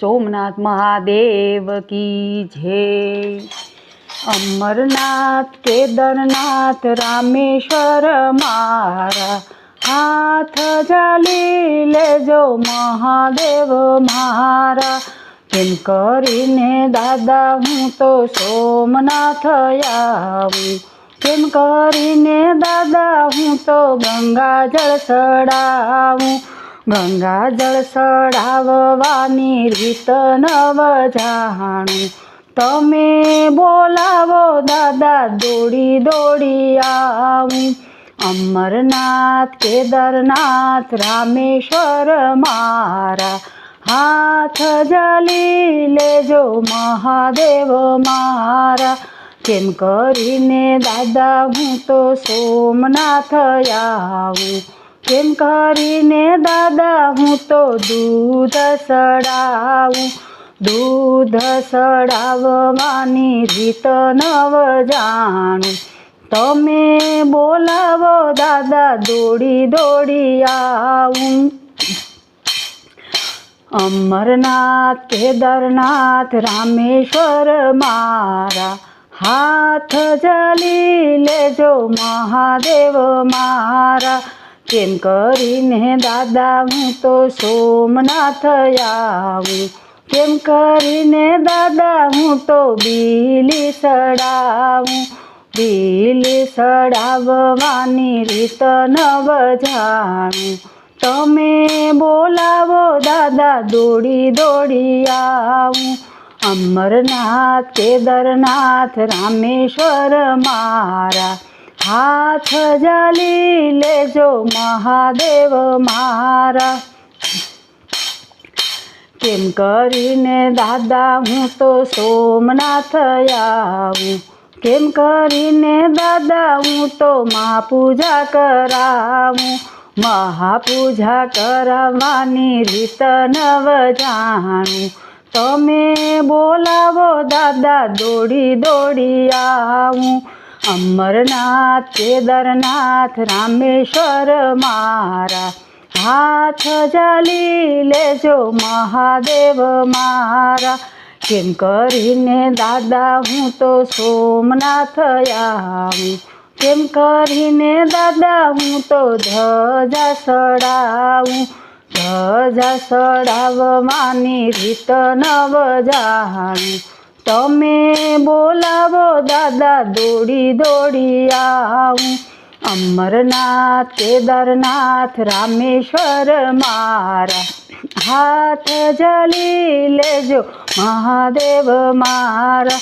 સોમનાથ મહાદેવ કી જય. અમરનાથ, કેદારનાથ, રામેશ્વર મારા હાથ જાલી લેજો મહાદેવ મારા. કેમ કરીને દાદા, હું તો સોમનાથ આવું. કેમ કરીને દાદા, હું તો ગંગાજળ ચડાવું. ગંગાજળ સડાવવાની રીત નવ જાણું તમે બોલાવો દાદા, દોડી દોડી આવું. અમરનાથ, કેદારનાથ, રામેશ્વર મારા હાથ જાલી લેજો મહાદેવ મારા. કેમ કરીને દાદા, હું તો સોમનાથ આવું. કેમ કરીને દાદા, હું તો દૂધ સડાવું, દૂધ સડાવવાની રીત નવ જાણું. તમે બોલાવો દાદા, દોડી દોડી આવું. અમરનાથ, કેદારનાથ, રામેશ્વર મારા હાથ જલી લેજો, મહાદેવ મારા. કેમ કરીને દાદા હું તો સોમનાથ આવું કેમ કરીને દાદા હું તો બીલી સડાવું, બીલી સડાવવાની રીત ન જાણું. તમે બોલાવો દાદા દોડી દોડી આવું, અમરનાથ, કેદારનાથ, રામેશ્વર મારા. હાથ જાલી લેજો મહાદેવ મારા. કેમ કરીને દાદા, હું તો સોમનાથ આવું. કેમ કરીને દાદા, હું તો મહાપૂજા કરાવું. મહાપૂજા કરાવવાની રીત નવ જાણું. તમે બોલાવો દાદા, દોડી દોડી આવું. અમરનાથ કેદારનાથ રામેશ્વર મારા હાથ જાલી લેજો મહાદેવ મારા. કેમ કરીને દાદા હું તો સોમનાથ આવું? કેમ કરીને દાદા હું તો ધજા સડાવું? ધજા સડાવવાની રીત નવ જાણું તમે બોલાવો દાદા, દોડી દોડી આવું. અમરનાથ, કેદારનાથ, રામેશ્વર મારા હાથ જાલી લેજો, મહાદેવ મારા.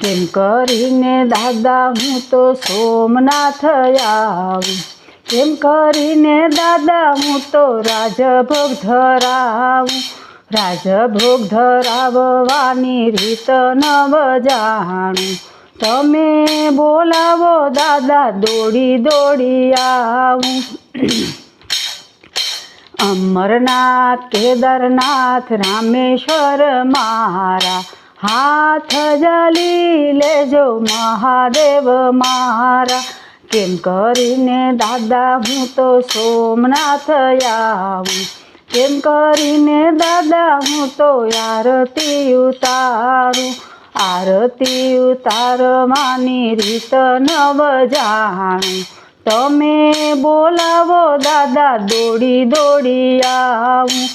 કેમ કરીને દાદા, હું તો સોમનાથ આવું. કેમ કરીને દાદા, હું તો રાજભોગ ધરાવું. રાજભોગ ધરાવવાની રીત નવ જાણું તમે બોલાવો દાદા, દોડી દોડી આવું. અમરનાથ, કેદારનાથ, રામેશ્વર મારા હાથ જાલી લેજો મહાદેવ મારા. કેમ કરીને દાદા, હું તો સોમનાથ આવું. કેમ કરીને દાદા, હું તો આરતી ઉતારું. આરતી ઉતારવાની રીત નવ જાણું તમે બોલાવો દાદા, દોડી દોડી આવું.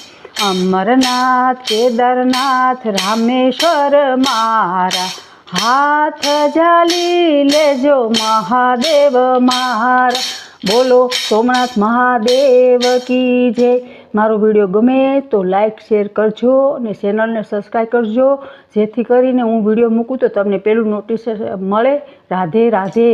અમરનાથ, કેદારનાથ, રામેશ્વર મારા. હાથ જાલી લેજો મહાદેવ મારા. બોલો સોમનાથ મહાદેવ કી જય. મારો વીડિયો ગમે તો લાઈક, શેર કરજો અને ચેનલને સબસ્ક્રાઈબ કરજો. જેથી કરીને હું વીડિયો મૂકું તો તમને પેલું નોટિસ મળે. રાધે રાધે.